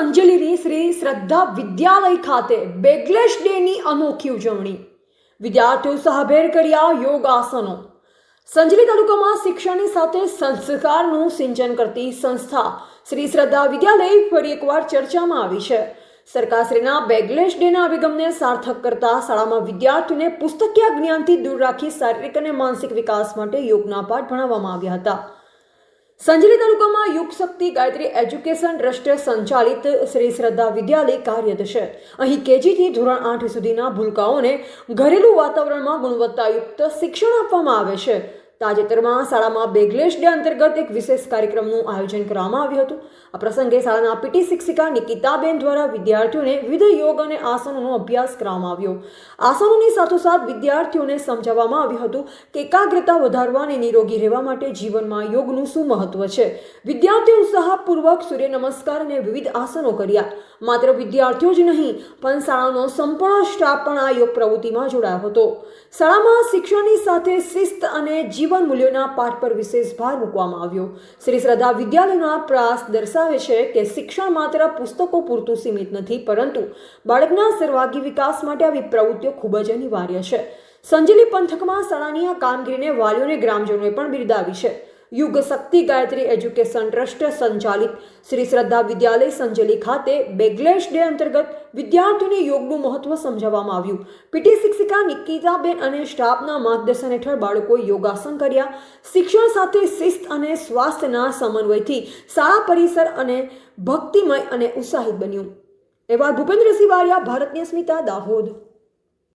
સંજેલીની શ્રી શ્રદ્ધા વિદ્યાલય ખાતે બેગલેશ ડેની અનોખી ઉજવણી. વિદ્યાર્થીઓ સહભેર કર્યા યોગાસનો. સંજલી તાલુકામાં શિક્ષણની સાથે સંસ્કારનું સિંચન કરતી સંસ્થા શ્રી શ્રદ્ધા વિદ્યાલય ફરી એકવાર ચર્ચામાં આવી છે. સરકારશ્રીના બેગલેશ ડેના અભિગમને સાર્થક કરતા શાળામાં વિદ્યાર્થીઓને પુસ્તકીય જ્ઞાનથી દૂર રાખી શારીરિક અને માનસિક વિકાસ માટે યોગના પાઠ ભણાવવામાં આવ્યા હતા. સંજલી તાલુકામાં યુગ શક્તિ ગાયત્રી એજ્યુકેશન ટ્રસ્ટ સંચાલિત શ્રી શ્રદ્ધા વિદ્યાલય કાર્યરત છે. અહીં કેજીથી ધોરણ આઠ સુધીના ભૂલકાઓને ઘરેલું વાતાવરણમાં ગુણવત્તાયુક્ત શિક્ષણ આપવામાં આવે છે. તાજેતરમાં શાળામાં બેગલેશ ડે અંતર્ગત એક વિશેષ કાર્યક્રમનું આયોજન કરવામાં આવ્યું હતું. આ પ્રસંગે શાળાના પીટી શિક્ષિકા નિકિતાબેન દ્વારા વિદ્યાર્થીઓને વિવિધ યોગ અને આસનોનો અભ્યાસ કરવામાં આવ્યો. આસનોની સાથોસાથ વિદ્યાર્થીઓને સમજાવવામાં આવ્યું હતું કે એકાગ્રતા વધારવા અને નિરોગી રહેવા માટે જીવનમાં યોગનું શું મહત્વ છે. વિદ્યાર્થીઓ ઉત્સાહપૂર્વક સૂર્ય નમસ્કાર અને વિવિધ આસનો કર્યા. માત્ર વિદ્યાર્થીઓ જ નહીં, પણ શાળાનો સંપૂર્ણ સ્ટાફ પણ આ યોગ પ્રવૃત્તિમાં જોડાયો હતો. શાળામાં શિક્ષણની સાથે શિસ્ત અને જીવન મૂલ્યોના પાઠ પર વિશેષ ભાર મૂકવામાં આવ્યો. શ્રી શ્રદ્ધા વિદ્યાલયના પ્રયાસ દર્શાવે છે કે શિક્ષણ માત્ર પુસ્તકો પૂરતું સીમિત નથી, પરંતુ બાળકના સર્વાગી વિકાસ માટે આવી પ્રવૃત્તિઓ ખૂબ જ અનિવાર્ય છે. સંજેલી પંથકમાં શાળાની આ કામગીરીને વાલીઓને ગ્રામજનોએ પણ બિરદાવી છે. યુગ શક્તિ ગાયત્રી એજ્યુકેશન ટ્રસ્ટ સંચાલિત શ્રી શ્રદ્ધા વિદ્યાલય સંજેલી ખાતે બેગલેશ ડે અંતર્ગત વિદ્યાર્થીઓને યોગનું મહત્વ સમજાવવામાં આવ્યું. પીટી શિક્ષિકા નિકિતાબેન અને સ્ટાફના માર્ગદર્શન હેઠળ બાળકોએ યોગાસન કર્યા. શિક્ષણ સાથે શિસ્ત અને સ્વાસ્થ્યના સમન્વયથી શાળા પરિસર અને ભક્તિમય અને ઉત્સાહિત બન્યું. એવા ભૂપેન્દ્રસિંહ વારિયા ભારતની અસ્મિતા દાહોદ.